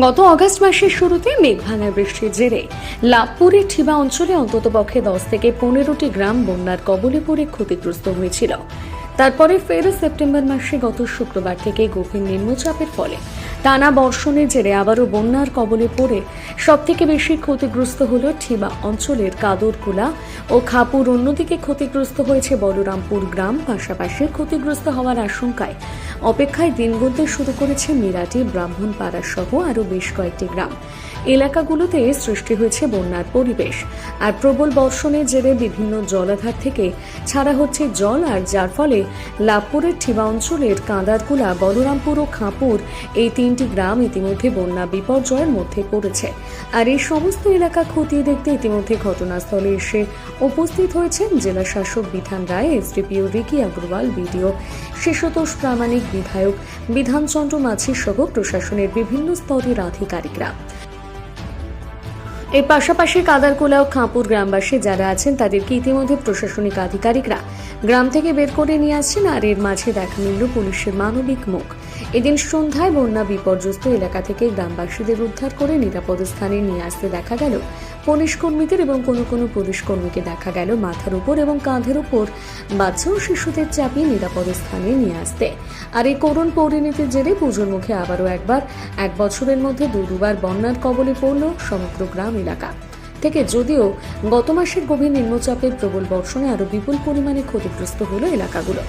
গত অগস্ট মাসের শুরুতে মেঘভাঙা বৃষ্টির জেরে লাভপুরের ঠিবা অঞ্চলে অন্ততপক্ষে দশ থেকে পনেরোটি গ্রাম বন্যার কবলে পড়ে ক্ষতিগ্রস্ত হয়েছিল। তারপরে ফের সেপ্টেম্বর মাসে গত শুক্রবার থেকে গভীর নিম্নচাপের ফলে টানা বর্ষণের জেরে আবারও বন্যার কবলে পড়ে। সবথেকে বেশি ক্ষতিগ্রস্ত হল ঠিবা অঞ্চলের কাদরকুলা ও খাপুর। অন্যদিকে ক্ষতিগ্রস্ত হয়েছে বলরামপুর গ্রাম। পাশাপাশি ক্ষতিগ্রস্ত হওয়ার আশঙ্কায় অপেক্ষায় দিন গুনতে শুরু করেছে মিরাটি, ব্রাহ্মণপাড়া সহ আরও বেশ কয়েকটি গ্রাম। এলাকাগুলোতে সৃষ্টি হয়েছে বন্যার পরিবেশ। আর প্রবল বর্ষণের জেরে বিভিন্ন জলাধার থেকে ছাড়া হচ্ছে জল, আর যার ফলে লাভপুরের ঠিবা অঞ্চলের কাঁদারকুলা, বলরামপুর ও খাঁপুর এই তিনটি গ্রাম ইতিমধ্যে বন্যা বিপর্যয়ের মধ্যে পড়েছে। আর এই সমস্ত এলাকা খতিয়ে দেখতে ইতিমধ্যে ঘটনাস্থলে এসে উপস্থিত হয়েছেন জেলা শাসক বিধান রায়, এসডিপিও রিকি আগ্রওয়াল, বিডিও শিশুতোষ প্রামাণিক, বিধায়ক বিধানচন্দ্র মাঝি সহ প্রশাসনের বিভিন্ন স্তরের আধিকারিকরা। এর পাশাপাশি কাদারকোলা ও খাঁপুর গ্রামবাসী যারা আছেন, তাদেরকে ইতিমধ্যে প্রশাসনিক আধিকারিকরা গ্রাম থেকে বের করে নিয়ে আসছেন আর এর মাঝে দেখা মিলল পুলিশের মানবিক মুখ। এদিন সন্ধ্যায় বন্যা বিপর্যস্ত এলাকা থেকে গ্রামবাসীদের উদ্ধার করে নিরাপদ স্থানে নিয়ে আসতে দেখা গেল। পুলিশ কর্মীদের এবং কোনো কোনো পুলিশ কর্মীকে দেখা গেল মাথার উপর এবং কাঁধের উপর। বাচ্চা ও শিশুদের চাপিয়ে নিরাপদ স্থানে নিয়ে আসতে। আর এই করুণ পরিণতির জেরে পুজোর মুখে আবারও একবার, এক বছরের মধ্যে দু দুবার বন্যার কবলে পড়ল সমগ্র গ্রাম এলাকা। থেকে যদিও গত মাসের গভীর নিম্নচাপের প্রবল বর্ষণে আরও বিপুল পরিমাণে ক্ষতিগ্রস্ত হল এলাকাগুলো।